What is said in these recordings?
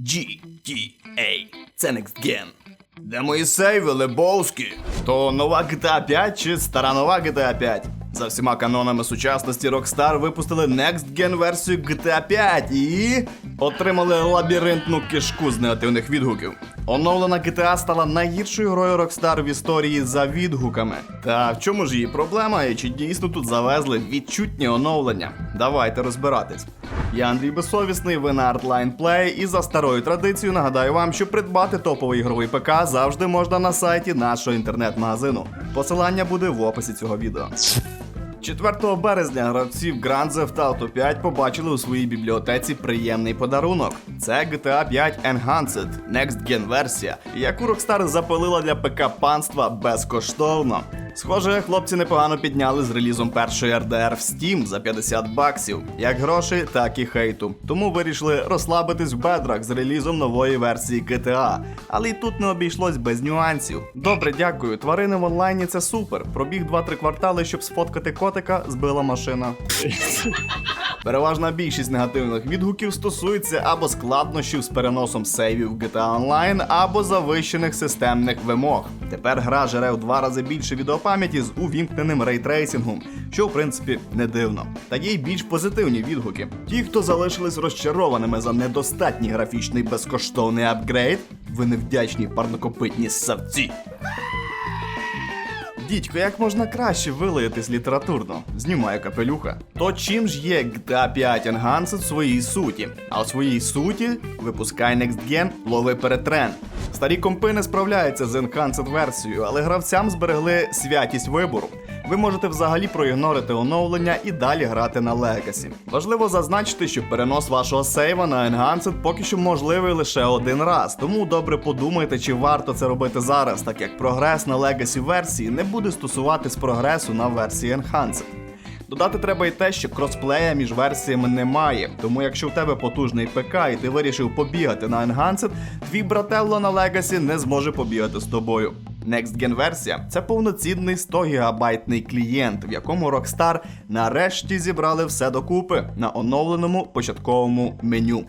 GTA. Це Next Gen. Де мої сейви, Лебовські? То нова GTA 5 чи стара нова GTA 5? За всіма канонами сучасності Rockstar випустили Next Gen версію GTA 5 і отримали лабіринтну кишку з негативних відгуків. Оновлена GTA стала найгіршою грою Rockstar в історії за відгуками. Та в чому ж її проблема і чи дійсно тут завезли відчутні оновлення? Давайте розбиратись. Я Андрій Безсовісний, ви на Artline Play, і за старою традицією нагадаю вам, що придбати топовий ігровий ПК завжди можна на сайті нашого інтернет-магазину. Посилання буде в описі цього відео. 4 березня гравці в Grand Theft Auto 5 побачили у своїй бібліотеці приємний подарунок. Це GTA 5 Enhanced, Next Gen версія, яку Rockstar запилила для ПК панства безкоштовно. Схоже, хлопці непогано підняли з релізом першої RDR в Steam за 50 баксів, як грошей, так і хейту. Тому вирішили розслабитись в бедрах з релізом нової версії GTA. Але й тут не обійшлось без нюансів. Добре, дякую. Тварини в онлайні це супер. Пробіг 2-3 квартали, щоб сфоткати котика, збила машина. Переважна більшість негативних відгуків стосується або складнощів з переносом сейвів GTA Online, або завищених системних вимог. Тепер гра жере в два рази більше відеопам'яті з увімкненим рейтрейсингом, що в принципі не дивно. Та є й більш позитивні відгуки. Ті, хто залишились розчарованими за недостатній графічний безкоштовний апгрейд, ви невдячні парнокопитні ссавці. Дідько, як можна краще вилаятись літературно? знімає капелюха. То чим ж є GTA 5 Enhanced в своїй суті? А у своїй суті випускай Next Gen, лови перетрен. Старі компи не справляються з Enhanced версією, але гравцям зберегли святість вибору. Ви можете взагалі проігнорити оновлення і далі грати на Legacy. Важливо зазначити, що перенос вашого сейва на Enhanced поки що можливий лише один раз, тому добре подумайте, чи варто це робити зараз, так як прогрес на Legacy версії не буде стосуватись прогресу на версії Enhanced. Додати треба й те, що кросплея між версіями немає. Тому якщо в тебе потужний ПК і ти вирішив побігати на Enhanced, твій брателло на Legacy не зможе побігати з тобою. Next Gen версія це повноцінний 100 гігабайтний клієнт, в якому Rockstar нарешті зібрали все докупи на оновленому початковому меню.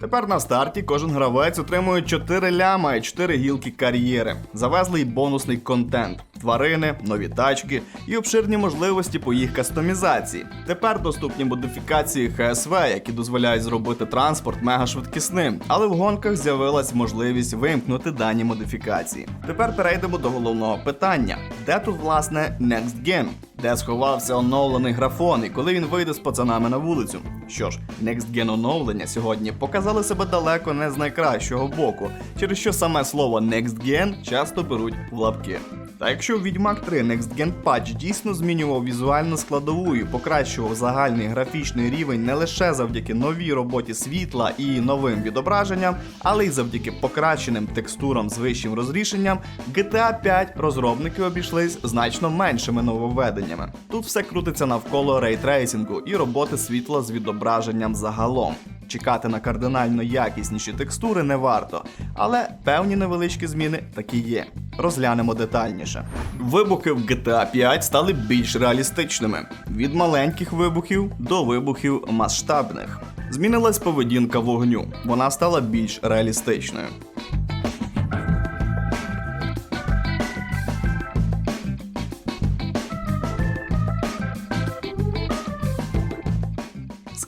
Тепер на старті кожен гравець отримує 4 ляма і 4 гілки кар'єри. Завезли й бонусний контент, тварини, нові тачки і обширні можливості по їх кастомізації. Тепер доступні модифікації ХСВ, які дозволяють зробити транспорт мегашвидкісним, але в гонках з'явилась можливість вимкнути дані модифікації. Тепер перейдемо до головного питання: де тут власне Next Gen? Де сховався оновлений графон і коли він вийде з пацанами на вулицю? Що ж, Next Gen оновлення сьогодні показали себе далеко не з найкращого боку, через що саме слово Next Gen часто беруть в лапки. Та якщо Відьмак 3 Next Gen Patch дійсно змінював візуальну складову і покращував загальний графічний рівень не лише завдяки новій роботі світла і новим відображенням, але й завдяки покращеним текстурам з вищим розрішенням, GTA 5 розробники обійшлись значно меншими нововведеннями. Тут все крутиться навколо рейтрейсингу і роботи світла з відображенням загалом. Чекати на кардинально якісніші текстури не варто, але певні невеличкі зміни такі є. Розглянемо детальніше. Вибухи в GTA 5 стали більш реалістичними від маленьких вибухів до вибухів масштабних. Змінилась поведінка вогню, вона стала більш реалістичною.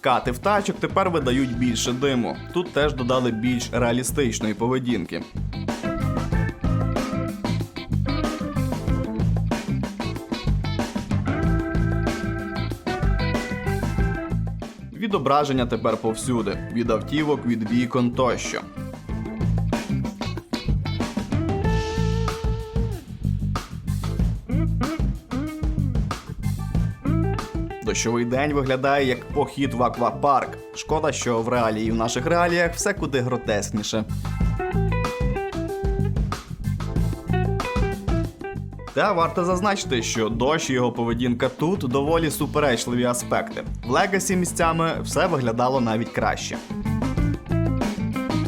Скати в тачок тепер видають більше диму. Тут теж додали більш реалістичної поведінки. Відображення тепер повсюди: від автівок, від вікон тощо. Дощовий день виглядає як похід в аквапарк. Шкода, що в реалії в наших реаліях все куди гротескніше. Та варто зазначити, що дощ і його поведінка тут доволі суперечливі аспекти. В Легасі місцями все виглядало навіть краще.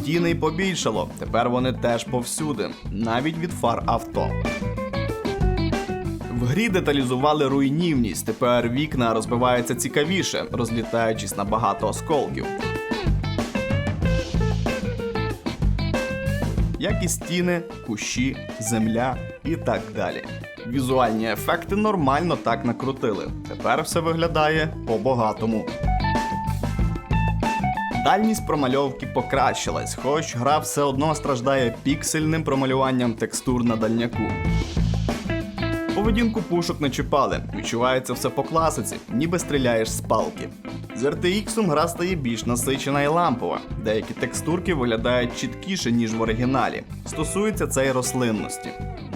Тіней побільшало, тепер вони теж повсюди, навіть від фар авто. В грі деталізували руйнівність. Тепер вікна розбиваються цікавіше, розлітаючись на багато осколків. як і стіни, кущі, земля і так далі. Візуальні ефекти нормально так накрутили. Тепер все виглядає по-багатому. Дальність промальовки покращилась, хоч гра все одно страждає піксельним промалюванням текстур на дальняку. Поведінку пушок не чіпали, відчувається все по класиці, ніби стріляєш з палки. З RTX гра стає більш насичена і лампова. Деякі текстурки виглядають чіткіше, ніж в оригіналі. Стосується це й рослинності.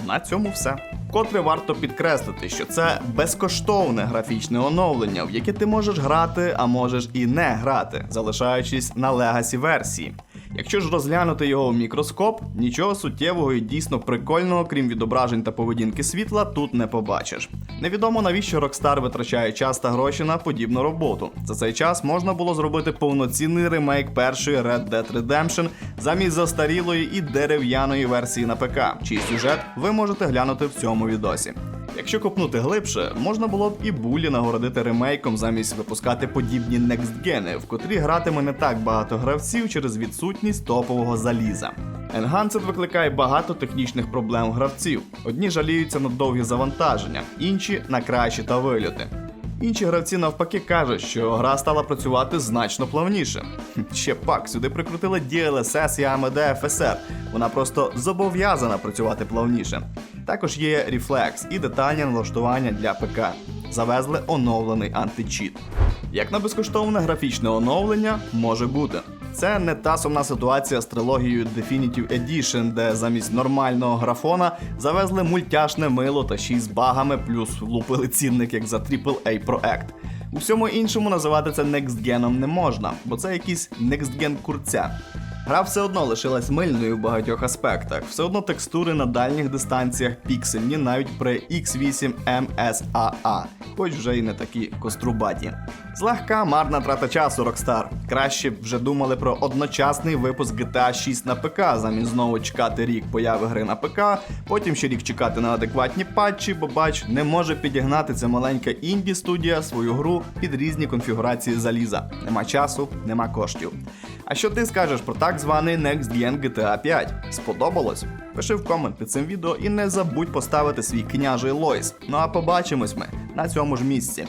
На цьому все. Вкотре варто підкреслити, що це безкоштовне графічне оновлення, в яке ти можеш грати, а можеш і не грати, залишаючись на легасі версії. Якщо ж розглянути його в мікроскоп, нічого суттєвого і дійсно прикольного, крім відображень та поведінки світла, тут не побачиш. Невідомо навіщо Rockstar витрачає час та гроші на подібну роботу. За цей час можна було зробити повноцінний ремейк першої Red Dead Redemption замість застарілої і дерев'яної версії на ПК, чий сюжет ви можете глянути в цьому відосі. Якщо копнути глибше, можна було б і булі нагородити ремейком замість випускати подібні некстгени, в котрі гратиме не так багато гравців через відсутність топового заліза. Enhanced викликає багато технічних проблем гравців. Одні жаліються на довгі завантаження, інші на кращі та вильоти. Інші гравці навпаки кажуть, що гра стала працювати значно плавніше. Ще пак, сюди прикрутили DLSS і AMD FSR. Вона просто зобов'язана працювати плавніше. Також є Reflex і детальні налаштування для ПК. Завезли оновлений античіт. Як на безкоштовне графічне оновлення може бути. Це не та сумна ситуація з трилогією Definitive Edition, де замість нормального графона завезли мультяшне мило та з багами, плюс влупили цінник як за AAA проект. У всьому іншому називати це некстгеном не можна, бо це якийсь некстген курця. Гра все одно лишилась мильною в багатьох аспектах, все одно текстури на дальніх дистанціях піксельні навіть при X8 MSAA, хоч вже й не такі кострубаті. Злегка марна трата часу Rockstar. Краще б вже думали про одночасний випуск GTA 6 на ПК, замість знову чекати рік появи гри на ПК, потім ще рік чекати на адекватні патчі, бо бач, не може підігнати ця маленька інді студія свою гру під різні конфігурації заліза. Нема часу, нема коштів. А що ти скажеш про так званий Next Gen GTA 5? Сподобалось? Пиши в комент під цим відео і не забудь поставити свій княжий лойс. Ну а побачимось ми на цьому ж місці.